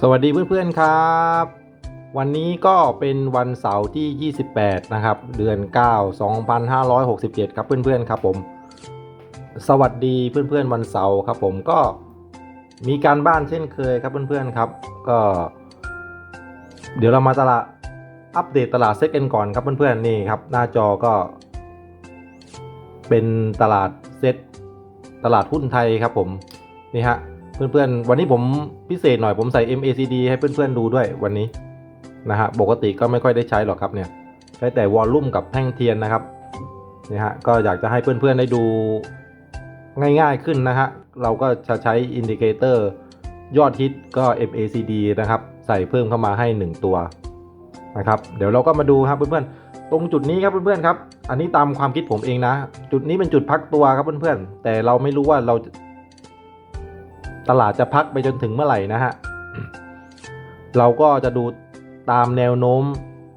สวัสดีเพื่อนๆครับ วันนี้ก็เป็นวันเสาร์ที่ 28 นะครับ เดือน 9 2567 ครับเพื่อนๆครับผม สวัสดีเพื่อนๆวันเสาร์ครับผมก็มีการบ้านเช่นเคยครับเพื่อนๆครับ ก็ เดี๋ยวเรามาตลาดอัปเดตตลาดเซ็ตกันก่อนครับเพื่อนๆนี่ครับ หน้าจอก็ เป็นตลาดเซ็ตตลาดหุ้นไทยครับผมนี่ฮะ เพื่อนๆ วันนี้ผมพิเศษหน่อยผมใส่ MACD ให้เพื่อนๆดูด้วยวันนี้นะฮะปกติก็ไม่ค่อยได้ใช้หรอกครับเนี่ยใช้แต่วอลลุ่มกับแท่งเทียนนะครับนี่ฮะก็อยากจะให้เพื่อนๆได้ดูง่ายๆขึ้นนะฮะเราก็จะใช้อินดิเคเตอร์ยอดฮิตก็ MACD นะครับ ใส่เพิ่มเข้ามาให้ 1 ตัวนะครับ เดี๋ยวเราก็มาดูครับเพื่อนๆ ตรงจุดนี้ครับเพื่อนๆครับ อันนี้ตามความคิดผมเองนะ จุดนี้เป็นจุดพักตัวครับเพื่อนๆ แต่เราไม่รู้ว่าเรา ตลาดจะพักไปจนถึงเมื่อไหร่นะฮะ เราก็จะดูตามแนวโน้ม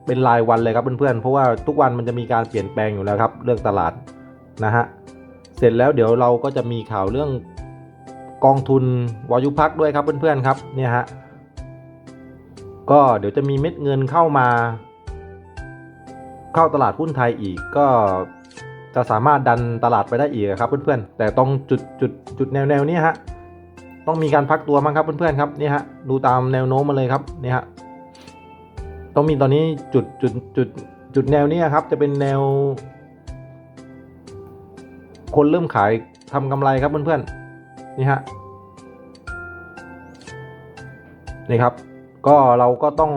เป็นรายวันเลยครับเพื่อนๆ เพราะว่าทุกวันมันจะมีการเปลี่ยนแปลงอยู่แล้วครับ เรื่องตลาดนะฮะ เสร็จแล้วเดี๋ยวเราก็จะมีข่าวเรื่องกองทุนวายุพักด้วยครับเพื่อนๆครับเนี่ยฮะ ก็เดี๋ยวจะมีเม็ดเงินเข้ามา เข้าตลาดหุ้นไทยอีกก็จะสามารถดันตลาดไปได้อีกครับเพื่อนๆ แต่ตรงจุดจุดจุดแนวแนวนี้ฮะ ต้องมีการพักตัวมั้งครับเพื่อนๆครับนี่ฮะดูตามแนวโน้มมาเลยครับนี่ฮะต้องมีตอนนี้จุดจุดจุดจุดแนวนี้ครับ จะเป็นแนว คนเริ่มขายทำกำไรครับเพื่อนๆนี่ฮะนี่ครับ ก็เราก็ต้อง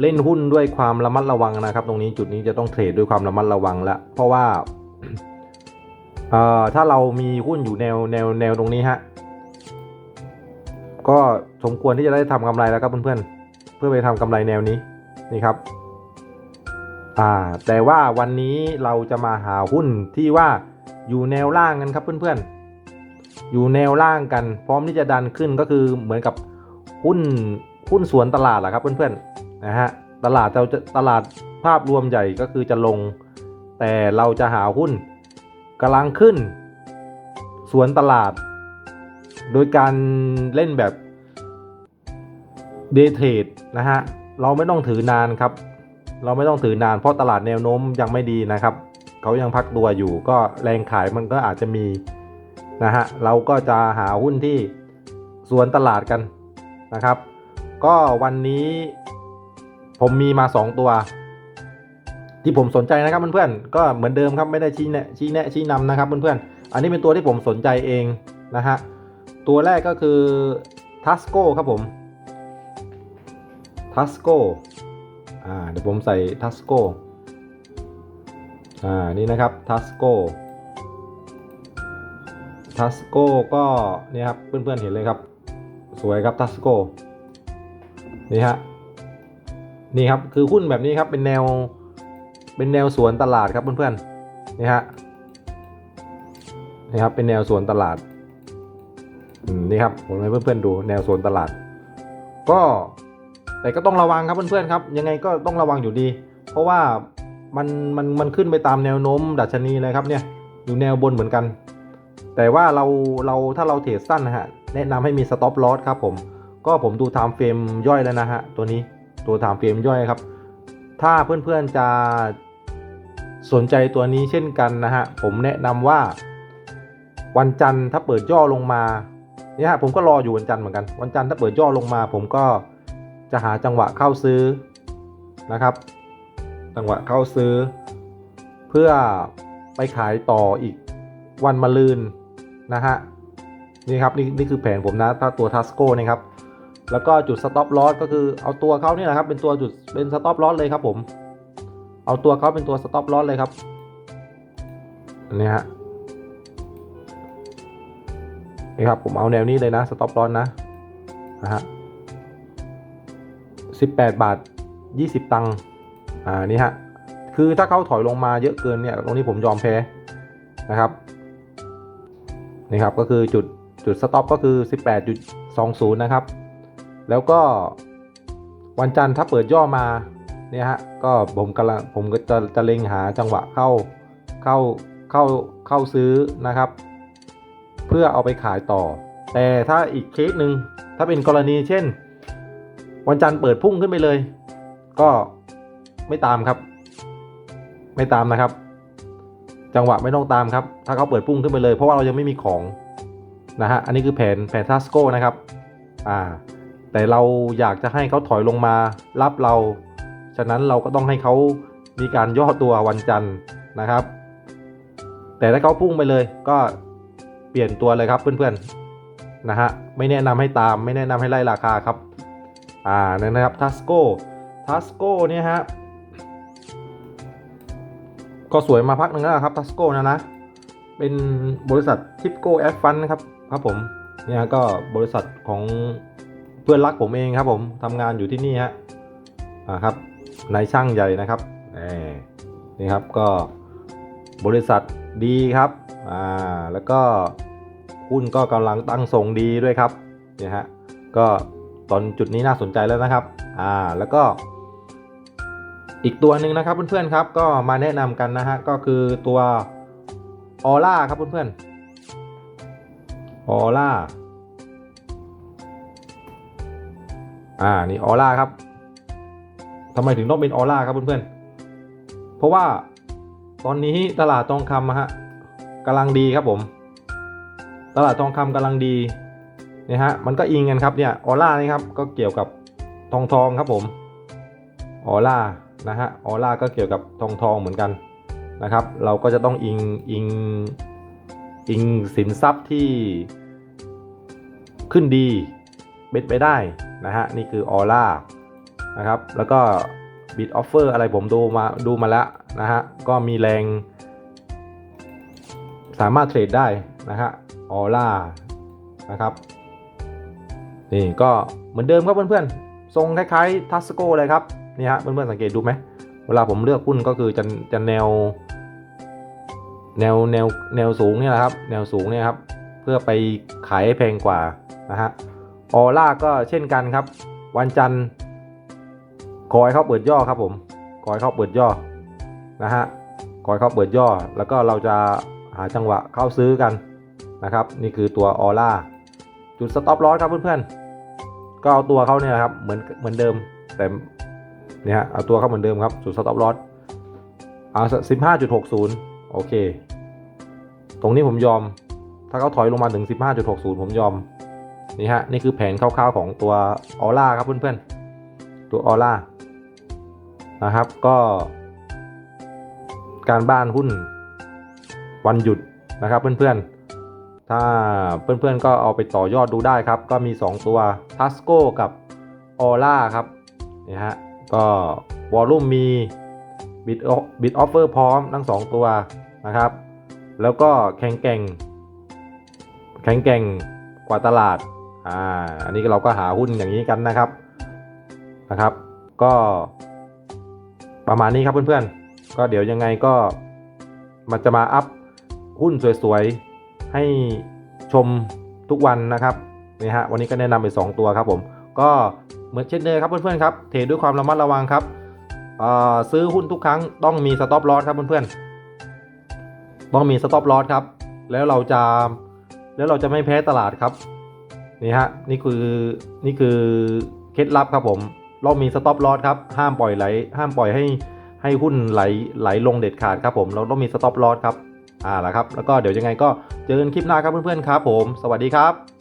เล่นหุ้นด้วยความระมัดระวังนะครับ ตรงนี้จุดนี้จะต้องเทรดด้วยความระมัดระวังละเพราะว่าเอ่อถ้าเรามีหุ้นอยู่แนวแนวแนวตรงนี้ฮะ ก็สมควรที่จะได้ทำกำไรแล้วครับเพื่อนๆ เพื่อไปทำกำไรแนวนี้นี่ครับอ่าแต่ว่าวันนี้เราจะมาหาหุ้นที่ว่าอยู่แนวล่างกันครับเพื่อนๆ อยู่แนวล่างกัน พร้อมที่จะดันขึ้นก็คือเหมือนกับหุ้นหุ้นสวนตลาดแหละครับเพื่อนๆนะฮะตลาดเราจะตลาดภาพรวมใหญ่ก็คือจะลง แต่เราจะหาหุ้นกำลังขึ้น สวนตลาด โดยการเล่นแบบเดย์เทรดนะฮะ เราไม่ต้องถือนานครับ เราไม่ต้องถือนานเพราะตลาดแนวโน้มยังไม่ดีนะครับ เขายังพักตัวอยู่ก็แรงขายมันก็อาจจะมีนะฮะ เราก็จะหาหุ้นที่สวนตลาดกันนะครับ ก็วันนี้ผมมีมา 2 ตัว ที่ผมสนใจนะครับเพื่อนๆก็เหมือนเดิมครับไม่ได้ชี้แนะชี้แนะชี้นำนะครับเพื่อนๆอันนี้เป็นตัวที่ผมสนใจเองนะฮะ ตัวแรกก็คือทัสโก้ครับผมทัสโก้อ่าเดี๋ยวผมใส่ทัสโก้อ่านี่นะครับทัสโก้ทัสโก้ก็นี่ครับเพื่อนๆเห็นเลยครับ สวยครับทัสโก้นี่ฮะนี่ครับคือหุ้นแบบนี้ครับเป็นแนวเป็นแนวสวนตลาดครับเพื่อนๆนี่ฮะนี่ครับเป็นแนวสวนตลาด นี่ครับผมให้เพื่อนๆดูแนวโซนตลาด ก็แต่ก็ต้องระวังครับเพื่อนๆครับ ยังไงก็ต้องระวังอยู่ดี เพราะว่ามันมันมันขึ้นไปตามแนวโน้มดัชนีเลยครับเนี่ยอยู่แนวบนเหมือนกัน แต่ว่าเราเราถ้าเราเทรดสั้นนะฮะแนะนำให้มีสต็อปลอสครับผมก็ผมดูไทม์เฟรมย่อยแล้วนะฮะตัวนี้ตัวไทม์เฟรมย่อยครับ ถ้าเพื่อนๆจะสนใจตัวนี้เช่นกันนะฮะผมแนะนำว่าวันจันทร์ถ้าเปิดย่อลงมา เนี่ยฮะผมก็รออยู่วันจันทร์เหมือนกัน วันจันทร์ถ้าเปิดย่อลงมา ผมก็จะหาจังหวะเข้าซื้อนะครับ จังหวะเข้าซื้อ เพื่อไปขายต่ออีกวันมะรืนนะฮะนี่ครับนี่นี่คือแผนผมนะถ้าตัวทัสโก้นะครับ แล้วก็จุดสต็อปลอสก็คือเอาตัวเขาเนี่ยแหละครับเป็นตัวจุดเป็นสต็อปลอสเลยครับผม เอาตัวเขาเป็นตัวสต็อปลอสเลยครับอันนี้ฮะ นี่ครับผมเอาแนวนี้เลยนะ stop loss นะนะฮะสิบแปดบาทยี่สิบตังค์อ่านี่ฮะคือถ้าเขาถอยลงมาเยอะเกินเนี่ยตรงนี้ผมยอมแพ้นะครับนี่ครับก็คือจุดจุด stop ก็คือ 18.20 นะครับ แล้วก็วันจันทร์ถ้าเปิดย่อมาเนี่ยฮะก็ผมกำลังผมก็จะจะเล็งหาจังหวะเข้าเข้าเข้าเข้าซื้อนะครับ พื่อเอาไปขายต่อ แต่ถ้าอีกเคสหนึ่งถ้าเป็นกรณีเช่น วันจันทร์เปิดพุ่งขึ้นไปเลย ก็ไม่ตามครับ ไม่ตามนะครับ จังหวะไม่ต้องตามครับ ถ้าเขาเปิดพุ่งขึ้นไปเลย เพราะว่าเรายังไม่มีของนะฮะอันนี้คือแผนแผนทัสโก้นะครับอ่าแต่เราอยากจะให้เขาถอยลงมารับเรา ฉะนั้นเราก็ต้องให้เขามีการย่อตัววันจันทร์นะครับ แต่ถ้าเขาพุ่งไปเลยก็ ปลี่ยนตัวเลยครับเพื่อนๆนะฮะไม่แนะนำให้ตามไม่แนะนำให้ไล่ราคาครับอ่านั่นะครับทัสโก้ทัสโก้เนี่ยฮะก็สวยมาพักหนึ่งแล้วครับทัสโก้นะนะเป็นบริษัททิปโก้แอดฟันนะครับครับผมเนี่ยก็บริษัทของเพื่อนรักผมเองครับผมทำงานอยู่ที่นี่ฮะอ่าครับนายช่างใหญ่นะครับนี่ครับก็บริษัทดีครับ อ่าแล้วก็หุ้นก็กำลังตั้งทรงดีด้วยครับเนี่ยฮะก็ตอนจุดนี้น่าสนใจแล้วนะครับอ่าแล้วก็ อีกตัวหนึ่งนะครับเพื่อนๆครับก็มาแนะนำกันนะฮะก็คือตัวออร่าครับเพื่อนๆออร่าอ่านี่ออร่าครับทำไมถึงต้องเป็นออร่าครับเพื่อนๆเพราะว่าตอนนี้ตลาดทองคำฮะ กำลังดีครับผม ตลาดทองคำกำลังดีนี่ยฮะมันก็อิงกันครับเนี่ยออร่านี่ครับก็เกี่ยวกับทองทองครับผมออร่านะฮะออร่าก็เกี่ยวกับทองทองเหมือนกันนะครับ เราก็จะต้องอิงอิงอิงสินทรัพย์ที่ขึ้นดีเป็นไปได้นะฮะนี่คือออร่านะครับแล้วก็บิดออฟเฟอร์อะไรผมดูมาดูมาแล้วนะฮะก็มีแรง สามารถเทรดได้นะฮะออร่านะครับนี่ก็เหมือนเดิมครับเพื่อนๆทรงคล้ายๆทัสโกเลยครับนี่ฮะเพื่อนๆสังเกตดูไหมเวลาผมเลือกหุ้นก็คือจะจะแนว แนวแนวแนวสูงเนี่ยแหละครับ แนวสูงเนี่ยครับเพื่อไปขายแพงกว่านะฮะออร่าก็เช่นกันครับ วันจันทร์ขอให้เขาเปิดย่อครับผมขอให้เขาเปิดย่อนะฮะขอให้เขาเปิดย่อแล้วก็เราจะ หาจังหวะเข้าซื้อกันนะครับ นี่คือตัวออร่าจุดสต็อปลอสครับเพื่อนๆ ก็เอาตัวเขาเนี่ยครับเหมือนเหมือนเดิมแต่เนี่ยเอาตัวเขาเหมือนเดิมครับจุดสต็อปลอสเอาสิบห้าจุดหกศูนย์โอเค ตรงนี้ผมยอม ถ้าเขาถอยลงมาถึง 15.60 ผมยอม นี่ฮะ นี่คือแผนคร่าวๆของตัวออร่าครับเพื่อนๆ ตัวออร่านะครับ ก็ การบ้านหุ้น วันหยุดนะครับเพื่อนๆ ถ้าเพื่อนๆก็เอาไปต่อยอดดูได้ครับ ก็มี 2 ตัวทัสโกกับออร่าครับนี่ฮะก็วอลลุ่มมีบิดบิดออฟเฟอร์พร้อมทั้ง 2 ตัวนะครับ แล้วก็แข็งแกร่งแข็งแกร่งกว่าตลาดอ่าอันนี้เราก็หาหุ้นอย่างนี้กันนะครับนะครับ ก็ประมาณนี้ครับเพื่อนๆ ก็เดี๋ยวยังไงก็มันจะมาอัพ หุ้นสวยๆ ให้ชมทุกวันนะครับนี่ฮะวันนี้ก็แนะนำไป 2 ตัวครับผม ก็เหมือนเช่นเดิมครับเพื่อนๆครับเทรดด้วยความระมัดระวังครับอ่าซื้อหุ้นทุกครั้งต้องมีสต็อปลอสครับเพื่อนๆต้องมีสต็อปลอสครับ แล้วเราจะแล้วเราจะไม่แพ้ตลาดครับนี่ฮะนี่คือนี่คือเคล็ดลับครับผม เรามีสต็อปลอสครับห้ามปล่อยไหลห้ามปล่อยให้ให้หุ้นไหลไหลลงเด็ดขาดครับผม เราต้องมีสต็อปลอสครับ อ่าละครับ แล้วก็เดี๋ยวยังไงก็เจอกันคลิปหน้าครับเพื่อนๆครับผม สวัสดีครับ